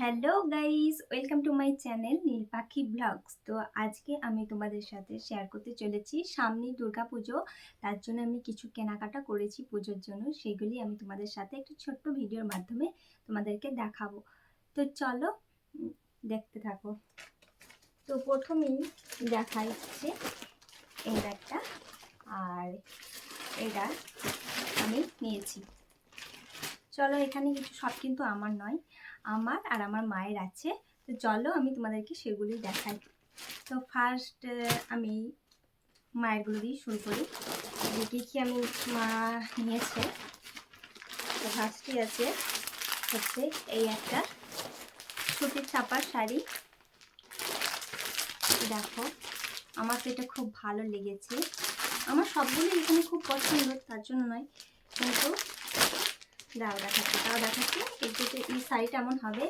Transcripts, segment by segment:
Hello guys welcome to my channel Neel Pakhi vlogs তো আজকে আমি তোমাদের সাথে শেয়ার করতে চলেছি সামনেই দুর্গা পুজো। তার জন্য আমি কিছু কেনাকাটা করেছি পুজোর জন্য। সেগুলি আমি তোমাদের সাথে একটু ছোট্ট ভিডিওর মাধ্যমে তোমাদেরকে দেখাবো। তো চলো দেখতে থাকো। তো প্রথমেই দেখা যাচ্ছে এই ব্যাগটা। আর এটা আমি নিয়েছি। চলো এখানে কিছু সব কিন্তু আমার নয়, আমার আর আমার মায়ের আছে। তো চলো আমি তোমাদেরকে সেগুলি দেখাই। তো ফার্স্ট আমি মায়েরগুলো দিয়ে শুরু করি। দেখি কি আমি মা নিয়েছে। তো ফার্স্টই আছে হচ্ছে এই একটা সুতির ছাপার শাড়ি। দেখো, আমার তো এটা খুব ভালো লেগেছে। আমার সবগুলো এখানে খুব পছন্দ তার জন্য নয়। কিন্তু দাও দেখাচ্ছি তাও দেখাচ্ছি। যে এই শাড়িটা এমন হবে,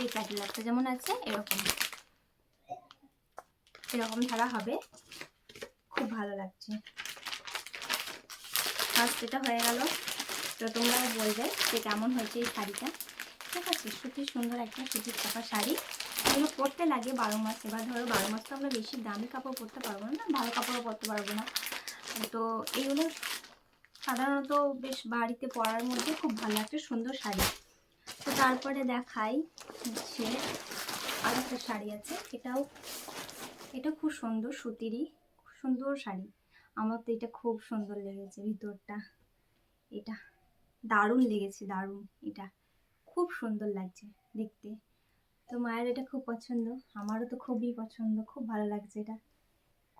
এই ক্যাটালগটা যেমন আছে, এরকম। এরকম ধারা হবে। খুব ভালো লাগছে। ফার্স্ট এটা হয়ে গেল। তো তোমরাও বলবে যে কেমন হয়েছে এই শাড়িটা। ঠিক আছে সুতির সুন্দর একটা সুতির চাপা শাড়ি। এগুলো পরতে লাগে বারো মাস। এবার ধরো বারো মাস তো আমরা বেশি দামি কাপড় পরতে পারব না, ভালো কাপড়ও পরতে পারব না। তো এগুলো সাধারণত বেশ বাড়িতে পরার মধ্যে খুব ভালো একটা সুন্দর শাড়ি। তো তারপরে দেখাই হচ্ছে আর একটা শাড়ি আছে, এটাও, এটা খুব সুন্দর সুতিরই সুন্দর শাড়ি। আমার তো এটা খুব সুন্দর লেগেছে ভিতরটা, এটা দারুণ লেগেছে, দারুণ এটা। খুব সুন্দর লাগছে দেখতে। তো মায়ের এটা খুব পছন্দ, আমারও তো খুবই পছন্দ, খুব ভালো লাগছে এটা।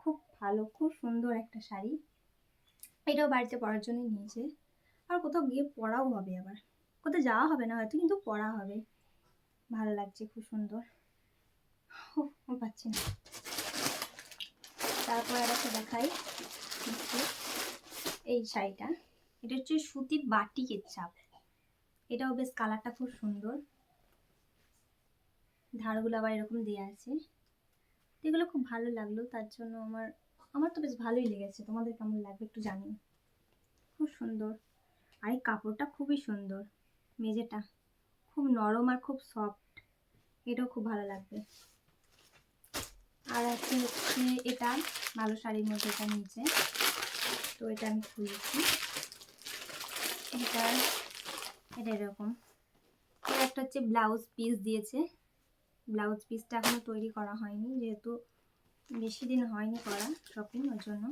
খুব ভালো, খুব সুন্দর একটা শাড়ি। এটাও বাড়িতে পড়ার জন্য নিয়েছে। আর কোথাও গিয়ে পড়াও হবে আবার। কোথাও যাওয়া হবে না হয়তো, কিন্তু পড়া হবে। ভালো লাগছে, খুব সুন্দর। ও পাচ্ছি না। তারপর আর একটা দেখাই। এই শাড়িটা। এটা হচ্ছে সুতির বাটিকের চাপ এটাও বেশ কালারটা খুব সুন্দর। ধারগুলো আবার এরকম দেওয়া আছে। এগুলো খুব ভালো লাগল, তার জন্য আমার আমার তো বেশ ভালোই লেগেছে। তোমাদের কেমন লাগবে একটু জানিও। খুব সুন্দর। আর এই কাপড়টা খুবই সুন্দর। মেজেটা খুব নরম আর খুব সফট এটাও খুব ভালো লাগবে। আর আছে হচ্ছে এটা, ভালো শাড়ির মধ্যে এটা নিচে। তো এটা আমি খুলেছি। এটা এটা এরকম। একটা হচ্ছে ব্লাউজ পিস দিয়েছে। ব্লাউজ পিসটা এখনও তৈরি করা হয়নি, যেহেতু বেশি দিন হয়নি করা শপিং ওর জন্য।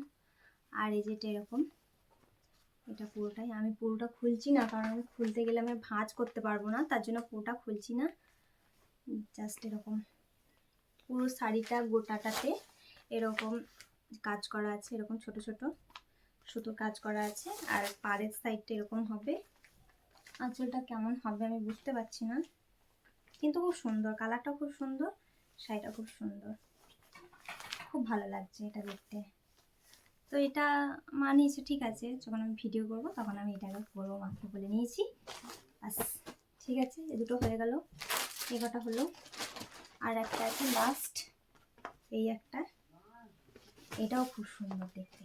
আর এই যেটা এরকম, এটা পুরোটাই। আমি পুরোটা খুলছি না, কারণ আমি খুলতে গেলে আমি ভাঁজ করতে পারব না, তার জন্য পুরোটা খুলছি না। জাস্ট এরকম। পুরো শাড়িটা গোটাটাতে এরকম কাজ করা আছে, এরকম ছোট ছোট সুতো কাজ করা আছে, আর পাড়ের সাইডটা এরকম হবে। আঁচলটা কেমন হবে আমি বুঝতে পারছি না, কিন্তু খুব সুন্দর কালারটা খুব সুন্দর শাড়িটা খুব সুন্দর। খুব ভালো লাগছে এটা দেখতে। তো এটা মানিয়েছে, ঠিক আছে। যখন আমি ভিডিও করব, তখন আমি এটাকে করব মাকে বলে নিয়েছি। বাস ঠিক আছে, এ দুটো হয়ে গেল। এ কটা হলো? আর একটা আছে লাস্ট এই একটা। এটাও খুব সুন্দর দেখতে।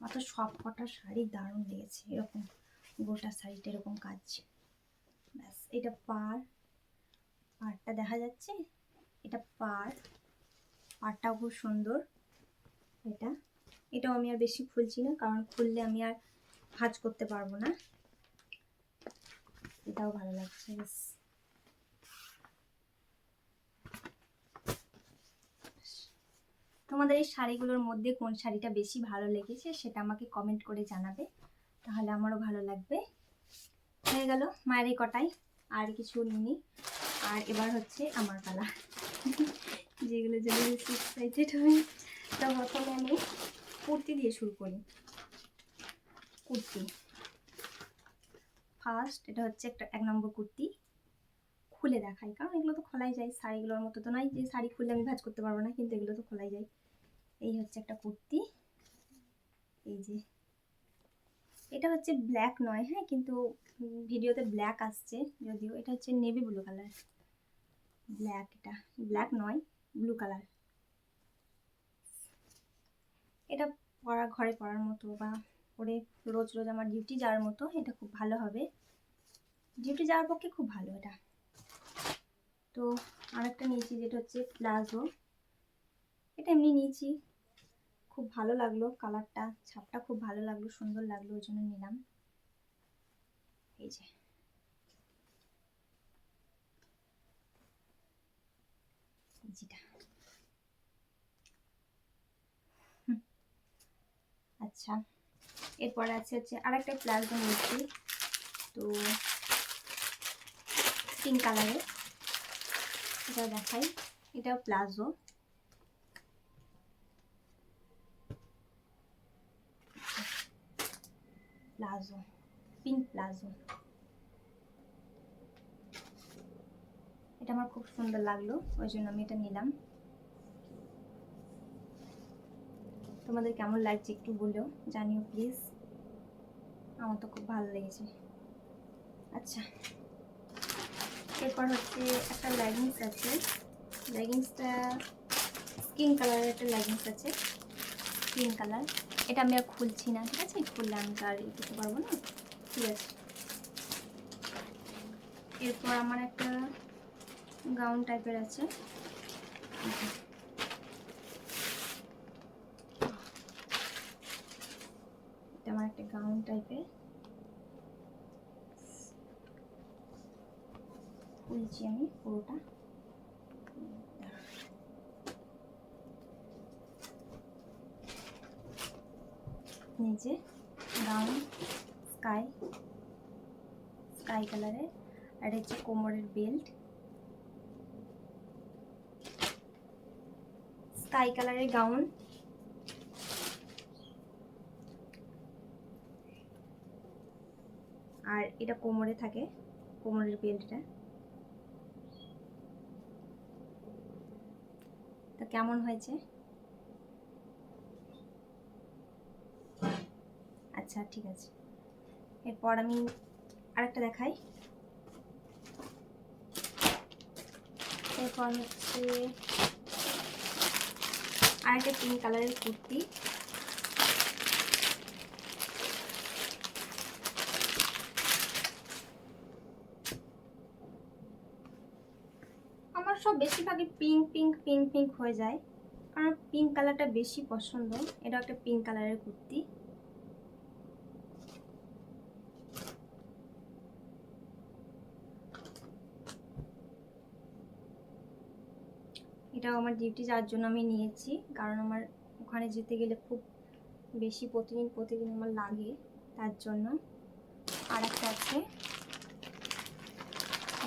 অত সব কটা শাড়ি দারুণ লেগেছে, এরকম গোটা শাড়িটা এরকম কাজ। ব্যাস, এটা পার। পাড়টা দেখা যাচ্ছে। এটা পাড় পাড়টাও খুব সুন্দর। এটা। এটাও আমি আর বেশি খুলছি না, কারণ খুললে আমি আর ভাজ করতে পারব না। এটাও ভালো লাগছে তোমাদের এই শাড়িগুলোর মধ্যে কোন শাড়িটা বেশি ভালো লেগেছে সেটা আমাকে কমেন্ট করে জানাবে, তাহলে আমারও ভালো লাগবে। হয়ে গেল, মায়ের কটাই। আর কিছু নিনি আর এবার হচ্ছে আমার পালা। যেগুলো যেগুলো এক্সাইটেড হই তো প্রথমে আমি কুর্তি দিয়ে শুরু করি। কুর্তি। ফার্স্ট এটা হচ্ছে একটা এক নম্বর কুর্তি। খুলে দেখাই, কারণ এগুলো তো খোলাই যায়, শাড়িগুলোর মতো তো নয় যে শাড়ি খুললে আমি ভাজ করতে পারব না, কিন্তু এগুলো তো খোলাই যায়। এই হচ্ছে একটা কুর্তি। এই যে। এটা হচ্ছে ব্ল্যাক নয় হ্যাঁ কিন্তু ভিডিওতে ব্ল্যাক আসছে, যদিও। এটা হচ্ছে নেভি ব্লু কালার ব্ল্যাক এটা। ব্ল্যাক নয় ব্লু কালার এটা পরা, ঘরে পরার মতো বা পরে রোজ রোজ আমার ডিউটি যাওয়ার মতো, এটা খুব ভালো হবে। ডিউটি যাওয়ার পক্ষে খুব ভালো এটা। তো আরেকটা নিয়েছি যেটা হচ্ছে প্লাজো এটা এমনি নিয়েছি। খুব ভালো লাগল কালারটা ছাপটা খুব ভালো লাগল, সুন্দর লাগল, ওই জন্য নিলাম। এই যে। যেটা আচ্ছা এরপরে আছে হচ্ছে আরেকটা প্লাজো নিয়েছি তো পিঙ্ক কালারের এটা দেখাই, এটাও প্লাজো। Palazzo pink palazzo. এটা আমার খুব সুন্দর লাগল ওই জন্য আমি এটা নিলাম। তোমাদের কেমন লাগছে একটু বলেও জানিও প্লিজ আমার তো খুব ভালো লেগেছে। আচ্ছা এরপর হচ্ছে একটা লেগিংস আছে। লেগিংসটা স্কিন কালারের একটা লেগিংস আছে স্কিন কালার এটা আমি আর খুলছি না, ঠিক আছে? খুললে আমি তো আর করতে পারব না। ঠিক আছে এরপর আমার একটা গাউন টাইপের আছে। আমার একটা গাউন টাইপের। খুলছি আমি পুরোটা। নিচে গাউন, স্কাই স্কাই কালারের। আর হচ্ছে কোমরের বেল্ট। স্কাই কালারের গাউন। আর এটা কোমরে থাকে, কোমরের বেল্টটা তো কেমন হয়েছে? আচ্ছা ঠিক আছে। এরপর আমি আরেকটা দেখাই। এরপর হচ্ছে আরেকটা পিঙ্ক কালারের কুর্তি। আমার সব বেশিরভাগই পিঙ্ক পিঙ্ক পিঙ্ক পিঙ্ক হয়ে যায়। কারণ পিঙ্ক কালারটা বেশি পছন্দ। এটা একটা পিঙ্ক কালারের কুর্তি। এটাও আমার ডিউটি যাওয়ার জন্য আমি নিয়েছি। কারণ আমার ওখানে যেতে গেলে খুব বেশি প্রতিদিন প্রতিদিন আমার লাগে তার জন্য। আর একটা আছে।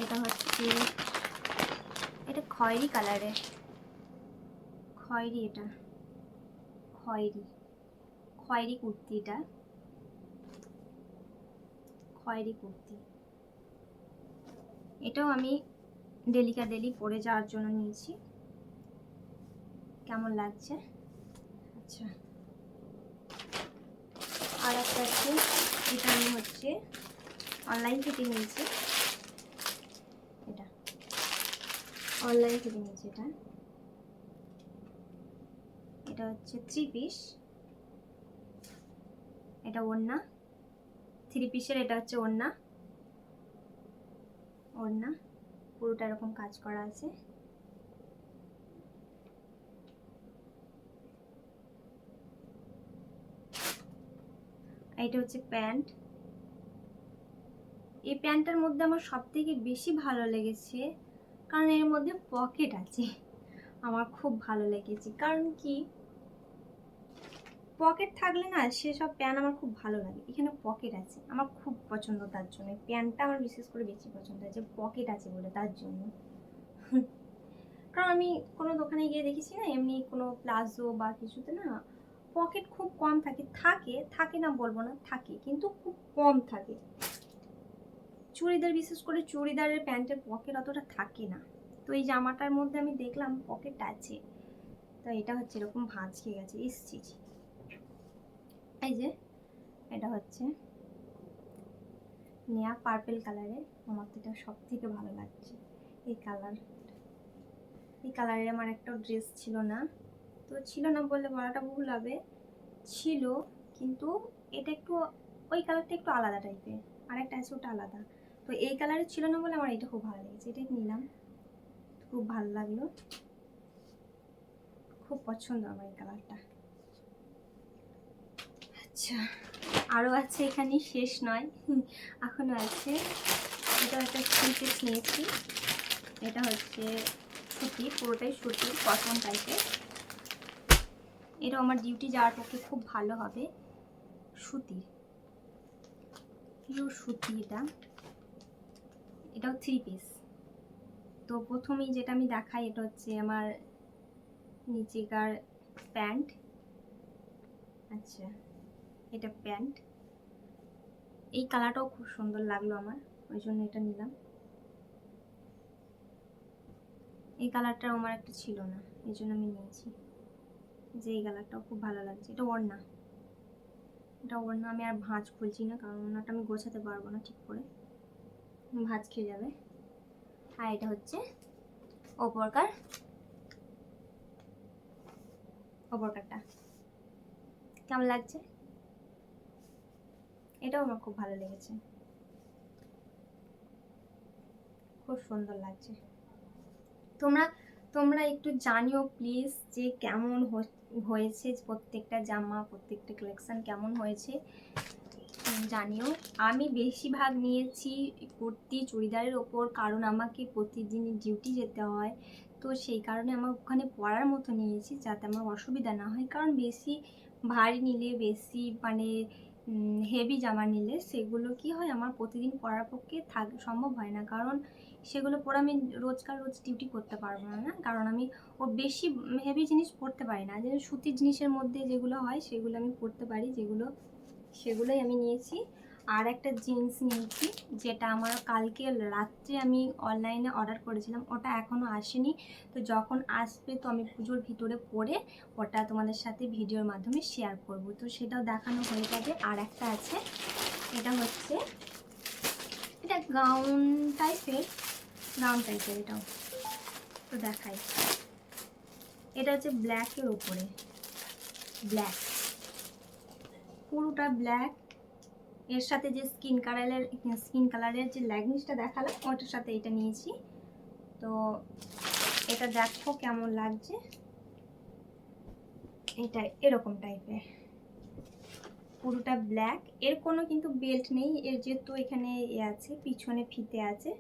এটা হচ্ছে এটা খয়েরি কালারের খয়েরি এটা। খয়েরি। খয়েরি কুর্তি এটা। খয়েরি কুর্তি। এটাও আমি ডেলিকা ডেলি পরে যাওয়ার জন্য নিয়েছি। কেমন লাগছে? আচ্ছা। আর একটা এটা আমি হচ্ছে অনলাইন থেকে নিয়েছি। এটা। অনলাইন থেকে নিয়েছি এটা। এটা হচ্ছে থ্রি পিস এটা ওড়না। থ্রি পিসের এটা হচ্ছে ওড়না। ওড়না। পুরোটা এরকম কাজ করা আছে। এটা হচ্ছে প্যান্ট। এই প্যান্টটার মধ্যে আমার সব থেকে বেশি ভালো লেগেছে, কারণ এর মধ্যে পকেট আছে। আমার খুব ভালো লেগেছে, কারণ কি? পকেট থাকলে না সেসব প্যান্ট আমার খুব ভালো লাগে, এখানে পকেট আছে, আমার খুব পছন্দ তার জন্য। প্যান্টটা আমার বিশেষ করে বেশি পছন্দ হয়েছে পকেট আছে বলে তার জন্য। কারণ আমি কোনো দোকানে গিয়ে দেখেছি না, এমনি কোনো প্লাজো বা কিছুতে না পকেট খুব কম থাকে থাকে থাকে না বলব না, থাকে, কিন্তু খুব কম থাকে। চুড়িদার, বিশেষ করে চুড়িদারের প্যান্টের পকেট অতটা থাকে না। তো এই জামাটার মধ্যে আমি দেখলাম পকেট আছে। তো এটা হচ্ছে এরকম ভাঁজ খেয়ে গেছে এসছি এই যে, এটা হচ্ছে নেয়া পার্পেল কালারের আমার তো এটা সব থেকে ভালো লাগছে। এই কালার এই কালারের আমার একটা ড্রেস ছিল না। তো ছিল না বললে বলাটা ভুল হবে। ছিল, কিন্তু এটা একটু, ওই কালারটা একটু আলাদা টাইপের আর একটা আছে, ওটা আলাদা। তো এই কালারের ছিল না বলে আমার এটা খুব ভালো লেগেছে। এটাই নিলাম। খুব ভালো লাগল। খুব পছন্দ আমার এই কালারটা আচ্ছা আরও আছে এখানে, শেষ নয়। এখনও আছে। এটা একটা থ্রি পিস নিয়েছি। এটা হচ্ছে সুতি, পুরোটাই সুতি কটন টাইপের এটা আমার ডিউটি যাওয়ার পক্ষে খুব ভালো হবে। সুতির পিওর সুতি এটা। এটাও থ্রি পিস তো প্রথমেই যেটা আমি দেখাই, এটা হচ্ছে আমার নিচেকার প্যান্ট। আচ্ছা এটা প্যান্ট। এই কালারটাও খুব সুন্দর লাগল আমার, ওই জন্য এটা নিলাম। এই কালারটা আমার একটা ছিল না, এই জন্য আমি নিয়েছি। যে এই কালারটাও খুব ভালো লাগছে। এটা ওড়না। এটা ওড়না আমি আর ভাঁজ খুলছি না, কারণ ওড়নাটা আমি গোছাতে পারব না ঠিক করে। ভাঁজ খেয়ে যাবে। আর এটা হচ্ছে ওপরকার ওপরকারটা কেমন লাগছে? এটাও আমার খুব ভালো লেগেছে। খুব সুন্দর লাগছে। তোমরা তোমরা একটু জানিও প্লিজ যে কেমন হয়েছে প্রত্যেকটা জামা, প্রত্যেকটা কালেকশান কেমন হয়েছে? জানিও। আমি বেশিরভাগ নিয়েছি কুর্তি, চুড়িদারের ওপর, কারণ আমাকে প্রতিদিন ডিউটি যেতে হয়। তো সেই কারণে আমার ওখানে পরার মতো নিয়েছি, যাতে আমার অসুবিধা না হয়। কারণ বেশি ভারী নিলে, বেশি মানে হেভি জামা নিলে, সেগুলো কি হয়, আমার প্রতিদিন পরার পক্ষে থাক, সম্ভব হয় না। কারণ সেগুলো পরে আমি রোজকার রোজ ডিউটি করতে পারব না না? কারণ আমি ও বেশি হেভি জিনিস পরতে পারি না। যে সুতির জিনিসের মধ্যে যেগুলো হয় সেগুলো আমি পরতে পারি, যেগুলো সেগুলোই আমি নিয়েছি। আর একটা জিন্স নিয়েছি, যেটা আমার কালকে রাত্রে আমি অনলাইনে অর্ডার করেছিলাম। ওটা এখনও আসেনি। তো যখন আসবে তো আমি পুজোর ভিতরে পরে ওটা তোমাদের সাথে ভিডিওর মাধ্যমে শেয়ার করব। তো সেটাও দেখানো হয়ে যাবে। আর একটা আছে, এটা হচ্ছে, এটা গাউন টাইপের গাউন টাইপের এটাও। তো দেখাই। এটা হচ্ছে ব্ল্যাকের উপরে। ব্ল্যাক পুরোটা ব্ল্যাক এর সাথে যে স্কিন কালারের স্কিন কালারের যে ল্যাগনিসটা দেখালাম, ওটার সাথে এটা নিয়েছি। তো এটা দেখো কেমন লাগছে। এটা এরকম টাইপের পুরোটা ব্ল্যাক এর কোনো কিন্তু বেল্ট নেই। এর যেহেতু এখানে এ আছে, পিছনে ফিতে আছে।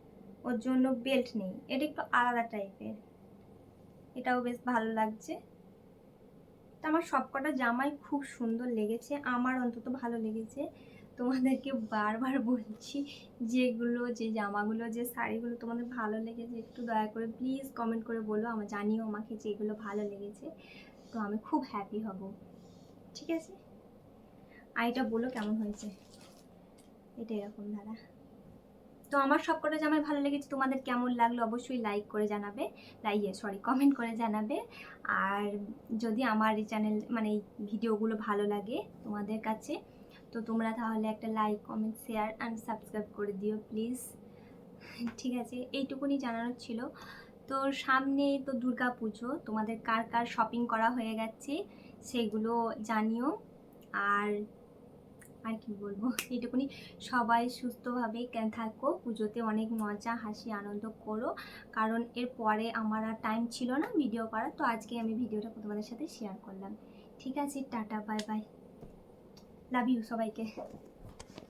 ওর জন্য বেল্ট নেই। এটা একটু আলাদা টাইপের এটাও বেশ ভালো লাগছে। তো আমার সবকটা জামাই খুব সুন্দর লেগেছে। আমার অন্তত ভালো লেগেছে। তোমাদেরকে বারবার বলছি, যেগুলো, যে জামাগুলো, যে শাড়িগুলো তোমাদের ভালো লেগেছে, একটু দয়া করে প্লিজ কমেন্ট করে বলো। আমার জানিও আমাকে যে এগুলো ভালো লেগেছে। তো আমি খুব হ্যাপি হব। ঠিক আছে? আর এটা বলো কেমন হয়েছে? এটা এরকম দাদা। তো আমার সবকটা জামাই ভালো লেগেছে। তোমাদের কেমন লাগল অবশ্যই লাইক করে জানাবে। লাইক সরি কমেন্ট করে জানাবে। আর যদি আমার এই চ্যানেল মানে এই ভিডিওগুলো ভালো লাগে তোমাদের কাছে, তো তোমরা তাহলে একটা like comment share and subscribe করে দিও প্লিজ ঠিক আছে, এইটুকুনি জানানোর ছিল। তো সামনে তো দুর্গা পুজো তোমাদের কার কার শপিং করা হয়ে গেছে, সেগুলো জানিও। আর আর কি বলব? এইটুকুনি। সবাই সুস্থভাবে থাকো, পুজোতে অনেক মজা, হাসি, আনন্দ করো। কারণ এর পরে আমার আর টাইম ছিল না ভিডিও করার, তো আজকে আমি ভিডিওটা তোমাদের সাথে শেয়ার করলাম। ঠিক আছে, tata bye bye love you সবাইকে।